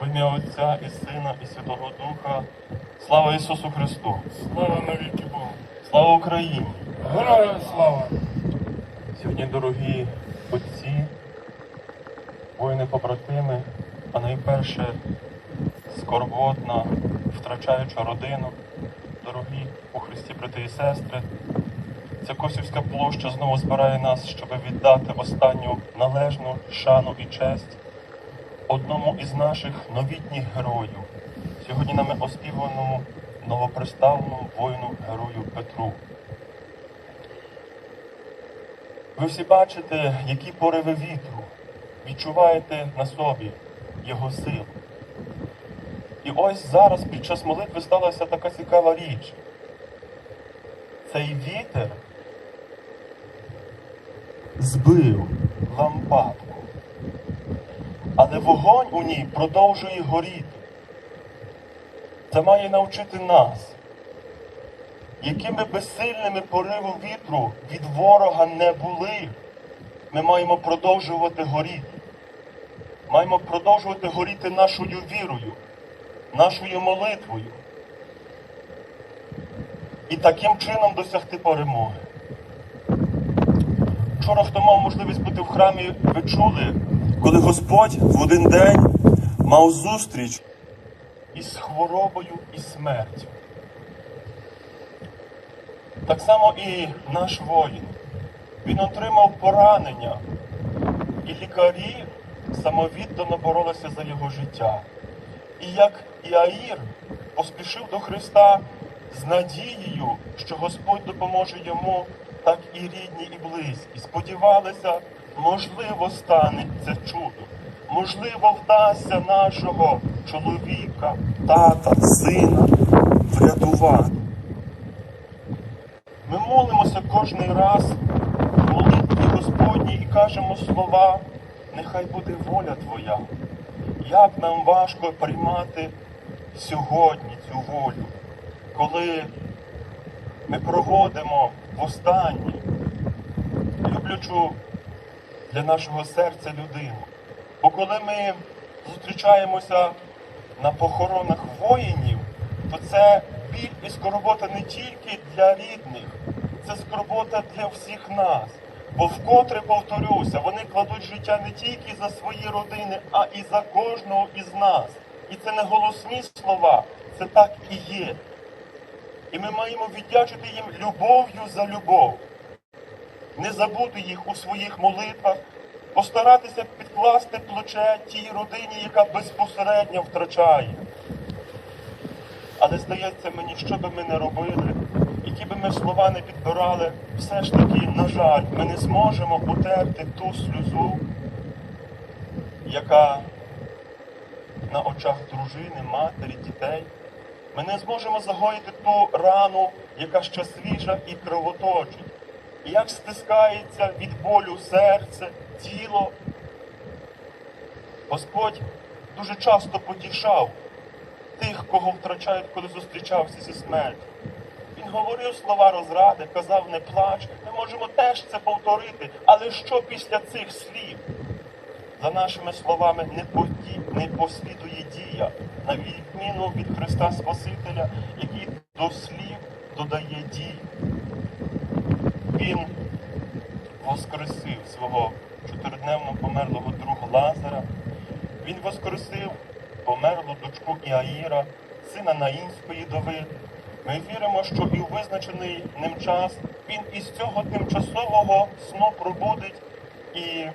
В ім'я Отця і Сина, і Святого Духа. Слава Ісусу Христу! Слава навіки Богу. Слава Україні! Героям слава! Сьогодні, дорогі отці, воїни-побратими, а найперше скорботна, втрачаюча родину, дорогі у Христі брати і сестри. Ця Косівська площа знову збирає нас, щоб віддати останню належну шану і честь одному із наших новітніх героїв, сьогодні нами оспіваному новоприставленому воїну герою Петру. Ви всі бачите, які пориви вітру, відчуваєте на собі його силу. І ось зараз під час молитви сталася така цікава річ. Цей вітер збив лампадку, але вогонь у ній продовжує горіти. Це має навчити нас, якими безсильними пориви вітру від ворога не були, ми маємо продовжувати горіти. Маємо продовжувати горіти нашою вірою, нашою молитвою. І таким чином досягти перемоги. Вчора, хто мав можливість бути в храмі, ви чули, коли Господь в один день мав зустріч із хворобою і смертю. Так само і наш воїн. Він отримав поранення, і лікарі самовіддано боролися за його життя. І як Іаїр поспішив до Христа з надією, що Господь допоможе йому, так і рідні, і близькі. Сподівалися, можливо, стане це чудо. Можливо, вдасться нашого чоловіка, тата, сина врятувати. Ми молимося кожний раз молитві Господній і кажемо слова, нехай буде воля Твоя. Як нам важко приймати сьогодні цю волю, коли ми проводимо в останній люблячу для нашого серця людину. Бо коли ми зустрічаємося на похоронах воїнів, то це біль і скорбота не тільки для рідних, це скорбота для всіх нас. Бо вкотре повторюся, вони кладуть життя не тільки за свої родини, а і за кожного із нас. І це не голосні слова, це так і є. І ми маємо віддячити їм любов'ю за любов, не забути їх у своїх молитвах, постаратися підкласти плече тій родині, яка безпосередньо втрачає. Але здається мені, що би ми не робили, які би ми слова не підбирали, все ж таки, на жаль, ми не зможемо утерти ту сльозу, яка на очах дружини, матері, дітей. Ми не зможемо загоїти ту рану, яка ще свіжа і кровоточить. Як стискається від болю серце, тіло. Господь дуже часто потішав тих, кого втрачають, коли зустрічався зі смертю. Він говорив слова розради, казав не плач. Ми можемо теж це повторити. Але що після цих слів? За нашими словами не, поді, не послідує дія, на відміну від Христа Спасителя, який до слів додає дію. Він воскресив свого чотиридневно померлого друга Лазара. Він воскресив померлу дочку Іаїра, сина Наїнської дови. Ми віримо, що і у визначений ним час він із цього тимчасового сну пробудить і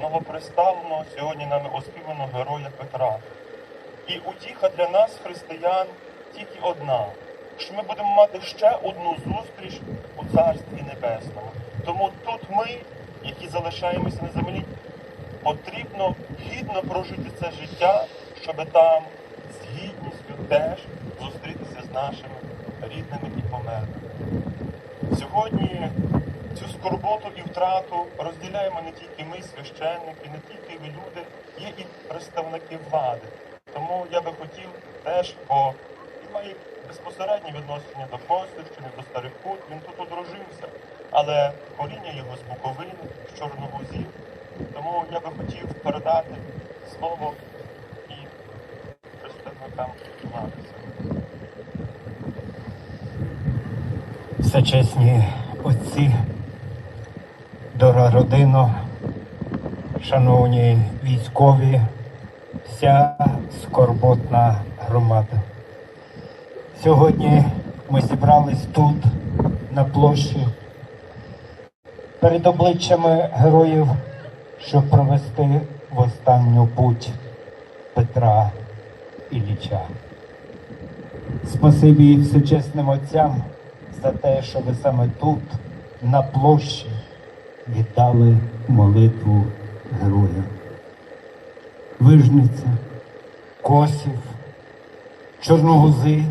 новоприставленого сьогодні нами оспіваного героя Петра. І утіха для нас, християн, тільки одна, що ми будемо мати ще одну зустріч у Царстві Небесному. Тому тут ми, які залишаємося на землі, потрібно гідно прожити це життя, щоб там з гідністю теж зустрітися з нашими рідними і померлими. Сьогодні цю скорботу і втрату розділяємо не тільки ми, священники, не тільки ви люди, є і представники влади. Тому я би хотів теж, він має безпосереднє відношення до Косівщини, до Старих Кут, він тут одружився, але коріння його з Буковини, з Чорновозів. Тому я би хотів передати слово і там підніматися. Всечесні отці, дорога родино, шановні військові, вся скорботна громада. Сьогодні ми зібрались тут, на площі, перед обличчями героїв, щоб провести в останню путь Петра Ілліча. Спасибі всечесним отцям за те, що ви саме тут, на площі, віддали молитву героя. Вижниця, Косів, Чорногузи,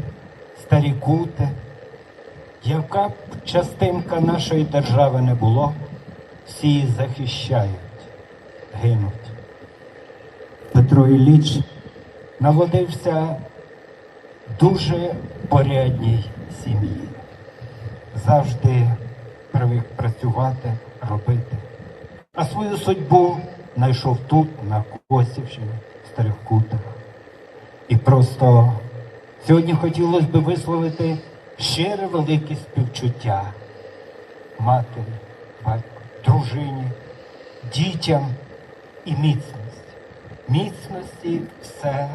Старі Кути, яка б частинка нашої держави не було, всі її захищають, гинуть. Петро Ілліч народився дуже порядній сім'ї. Завжди привик працювати, робити. А свою судьбу знайшов тут, на Косівщині, в Старих Кутах. І просто сьогодні хотілося б висловити щире велике співчуття матері, батьку, дружині, дітям і міцності. Міцності все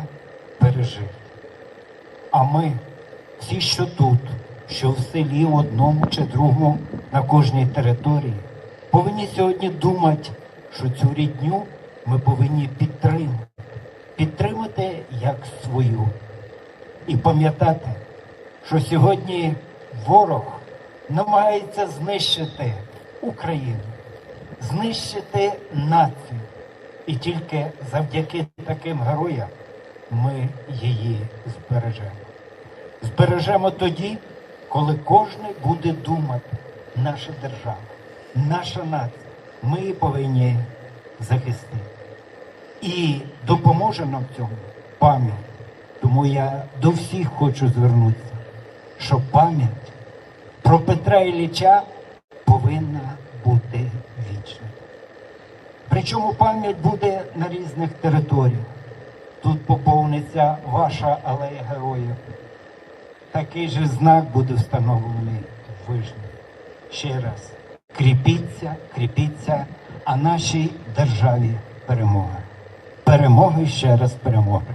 пережити. А ми, всі, що тут, що в селі одному чи другому на кожній території, повинні сьогодні думати, що цю рідню ми повинні підтримати. Підтримати як свою. І пам'ятати, що сьогодні ворог намагається знищити Україну, знищити націю. І тільки завдяки таким героям ми її збережемо. Збережемо тоді, коли кожен буде думати, наша держава, наша нація, ми її повинні захистити. І допоможе нам в цьому пам'ять. Тому я до всіх хочу звернутися, що пам'ять про Петра Ілліча повинна бути вічною. Причому пам'ять буде на різних територіях. Тут поповниться ваша алея героїв. Такий же знак буде встановлений в Вижні. Ще раз, кріпіться, кріпіться, а нашій державі перемога. Перемоги ще раз перемоги.